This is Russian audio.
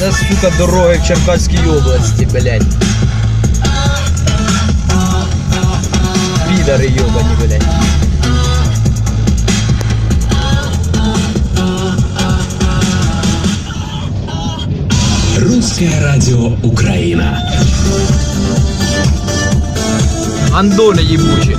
Це, сука, дороги в Черкаській області, блядь. Підари йобані, блядь. Русское радио Украина. Андони їбучі.